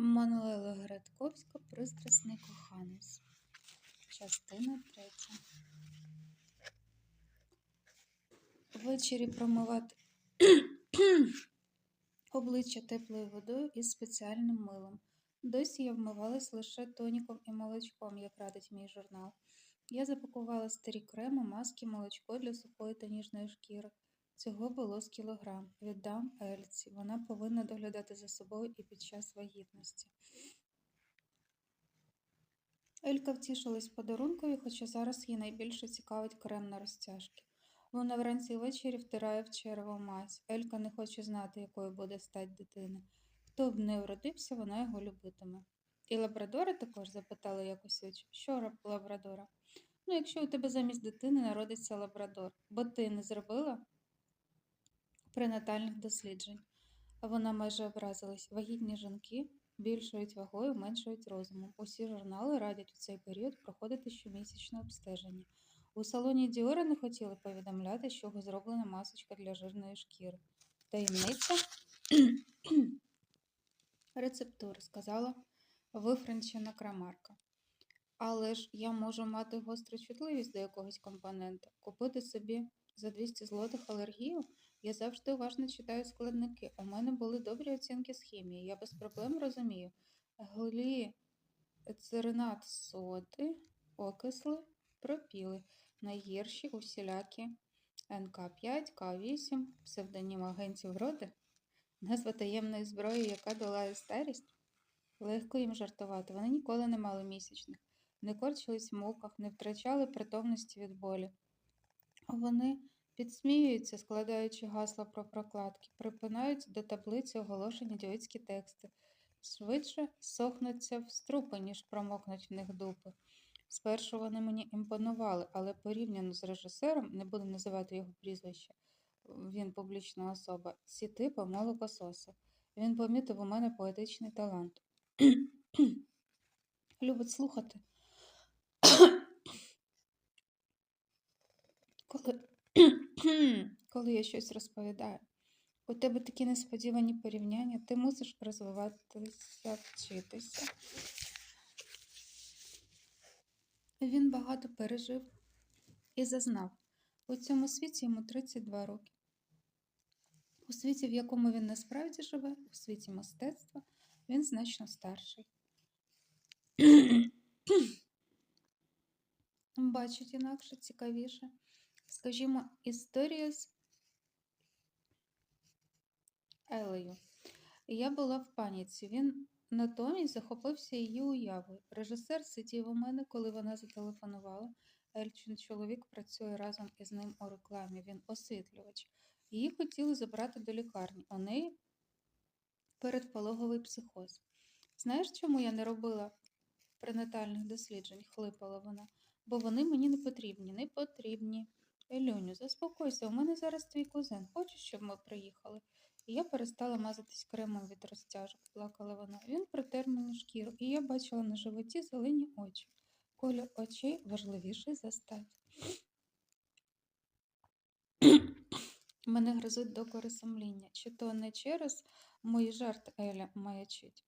Мануела Градковська Пристрасний коханець. Частина третя. Ввечері промивати обличчя теплою водою із спеціальним милом. Досі я вмивалась лише тоніком і молочком, як радить мій журнал. Я запакувала старі креми, маски, молочко для сухої та ніжної шкіри. Цього було з кілограм. Віддам Ельці. Вона повинна доглядати за собою і під час вагітності. Елька втішилась подарункові, хоча зараз її найбільше цікавить крем на розтяжки. Вона вранці ввечері втирає в черево мазь. Елька не хоче знати, якою буде стать дитини. Хто б не вродився, вона його любитиме. І лабрадора також запитала якось, що раб- лабрадора? Ну, якщо у тебе замість дитини народиться лабрадор, бо ти не зробила пренатальних досліджень. Вона майже образилась. Вагітні жінки більшують вагою, меншують розумом. Усі журнали радять у цей період проходити щомісячне обстеження. У салоні Діора не хотіли повідомляти, чого зроблена масочка для жирної шкіри. Таємниця рецептури, сказала вифренчена крамарка. Але ж я можу мати гостру чутливість до якогось компонента, купити собі за 200 злотих алергію. Я завжди уважно читаю складники. У мене були добрі оцінки з хімії. Я без проблем розумію. Гліцеринат соди, окисли, пропіли. Найгірші усілякі НК5, К8, псевдонім агентів роди, назва таємної зброї, яка долає старість. Легко їм жартувати. Вони ніколи не мали місячних, не корчились в муках, не втрачали притомності від болі. Вони підсміюються, складаючи гасла про прокладки, припинають до таблиці оголошень ідіотські тексти, швидше сохнуться в струпи, ніж промокнуть в них дупи. Спершу вони мені імпонували, але порівняно з режисером, не буду називати його прізвище, він публічна особа, ці типи молокососи. Він помітив у мене поетичний талант. Любить слухати. Коли, коли я щось розповідаю. У тебе такі несподівані порівняння, ти мусиш розвиватися, вчитися. Він багато пережив і зазнав. У цьому світі йому 32 роки. У світі, в якому він насправді живе, у світі мистецтва, він значно старший. Бачить інакше, цікавіше. Скажімо, історія з Елею. Я була в паніці. Він натомість захопився її уявою. Режисер сидів у мене, коли вона зателефонувала. Ельчин чоловік працює разом із ним у рекламі. Він освітлювач. Її хотіли забрати до лікарні. У неї передпологовий психоз. Знаєш, чому я не робила пренатальних досліджень? хлипала вона. Бо вони мені не потрібні, не потрібні. Елюню, заспокойся, у мене зараз твій кузен. Хочеш, щоб ми приїхали? І я перестала мазатись кремом від розтяжок, плакала вона. Він протер мені шкіру, і я бачила на животі зелені очі. Колір очей важливіший за стать. Мене гризуть докори сумління. Чи то не через мої жарти Еля маячить?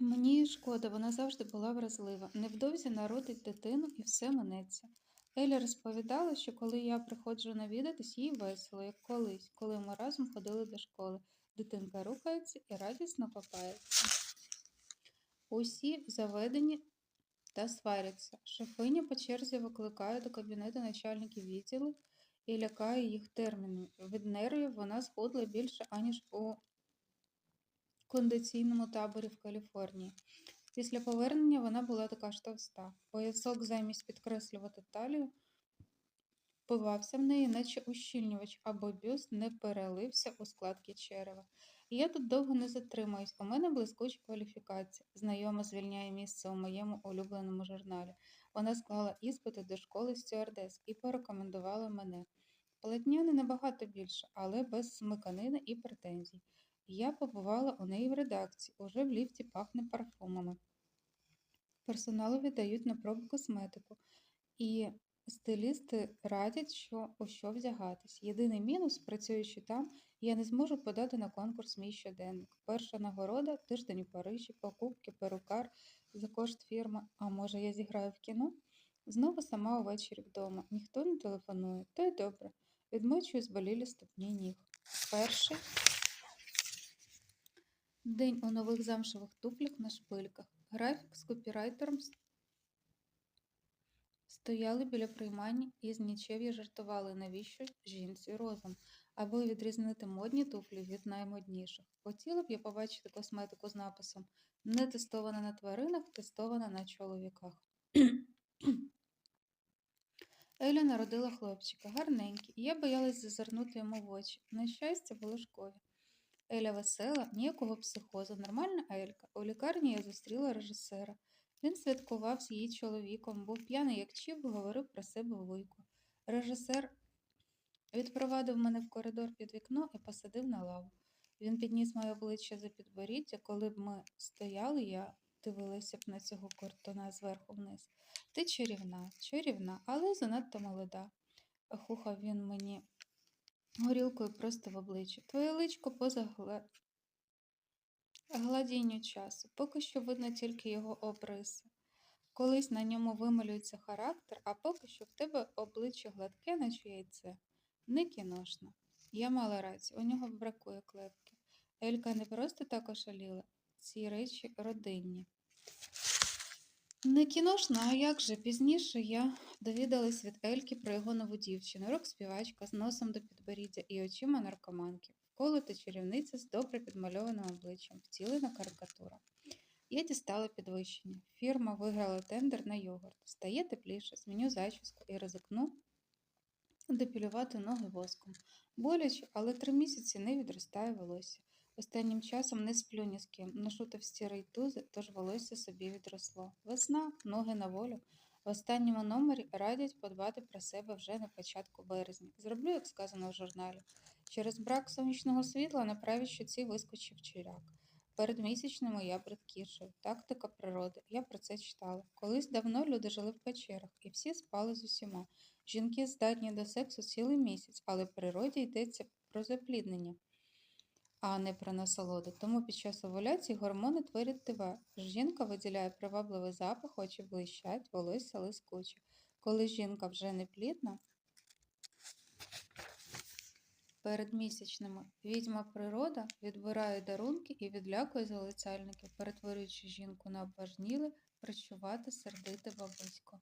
Мені шкода, вона завжди була вразлива. Невдовзі народить дитину і все минеться. Еля розповідала, що коли я приходжу навідатись, їй весело, як колись, коли ми разом ходили до школи. Дитинка рухається і радісно копається. Усі заведені та сваряться. Шефиня по черзі викликає до кабінету начальників відділу і лякає їх термінами. Від нервів вона схудла більше, аніж у кондиційному таборі в Каліфорнії. Після повернення вона була така ж товста. Поясок замість підкреслювати талію впивався в неї, наче ущільнювач, або бюст не перелився у складки черева. Я тут довго не затримаюсь. У мене блискуча кваліфікація. Знайома звільняє місце у моєму улюбленому журналі. Вона склала іспити до школи стюардес і порекомендувала мене. Платня не набагато більше, але без смиканини і претензій. Я побувала у неї в редакції, уже в ліфті пахне парфумами. Персоналу віддають на пробу косметику, і Стилісти радять, що у що вдягатись. Єдиний мінус, працюючи там, я не зможу подати на конкурс мій щоденник. Перша нагорода тиждень у Парижі, покупки, перукар за кошт фірми. А може, я зіграю в кіно? Знову сама увечері вдома. Ніхто не телефонує. То й добре. Відмочую зболілі ступні ніг. Перший день у нових замшевих туфлях на шпильках. Графік з копірайтером стояли біля приймання і з нічев'я жартували, навіщо жінці розум, аби відрізнити модні туфлі від наймодніших. Хотіла б я побачити косметику з написом не тестована на тваринах, тестована на чоловіках. Еля народила хлопчика, гарненький, і я боялась зазирнути йому в очі. На щастя, в ложкові. Еля весела, ніякого психозу, нормальна Елька. У лікарні я зустріла режисера. Він святкував з її чоловіком, був п'яний, як чіп, говорив про себе вуйку. Режисер відпровадив мене в коридор під вікно і посадив на лаву. Він підніс моє обличчя за підборіддя, коли б ми стояли, я дивилася б на цього кортона зверху вниз. Ти чарівна, чарівна, але занадто молода. Хухав він мені горілкою просто в обличчя. Твоє личко поза гла... гладінню часу. Поки що видно тільки його обриси. Колись на ньому вималюється характер, а поки що в тебе обличчя гладке, наче яйце. Не кіношна. Я мала рацію, у нього бракує клепки. Елька не просто так ошаліла, ці речі родинні. Не кіношна, а як же пізніше я довідалась від Ельки про його нову дівчину, рок-співачка з носом до підборіддя і очима наркоманки, вколота чарівниця з добре підмальованим обличчям, втілена карикатура. Я дістала підвищення. Фірма виграла тендер на йогурт. Стає тепліше, зміню зачіску і ризикну депілювати ноги воском. Боляче, але три місяці не відростає волосся. Останнім часом не сплю ні з ким, ношу товсті рейтузи, тож волосся собі відросло. Весна, ноги на волю. В останньому номері радять подбати про себе вже на початку березня. Зроблю, як сказано в журналі. Через брак сонячного світла на правій щоці вискочив чиряк. Перед місячними я бридкішаю. Тактика природи. Я про це читала. Колись давно люди жили в печерах, і всі спали з усіма. Жінки здатні до сексу цілий місяць, але в природі йдеться про запліднення, а не про насолоду. Тому під час овуляції гормони творять ТВ. Жінка виділяє привабливий запах, очі блищать, волосся лискуче. Коли жінка вже не плідна, перед місячними відьма природа відбирає дарунки і відлякує залицяльників, перетворюючи жінку на обважніле, причувати сердите бабусько.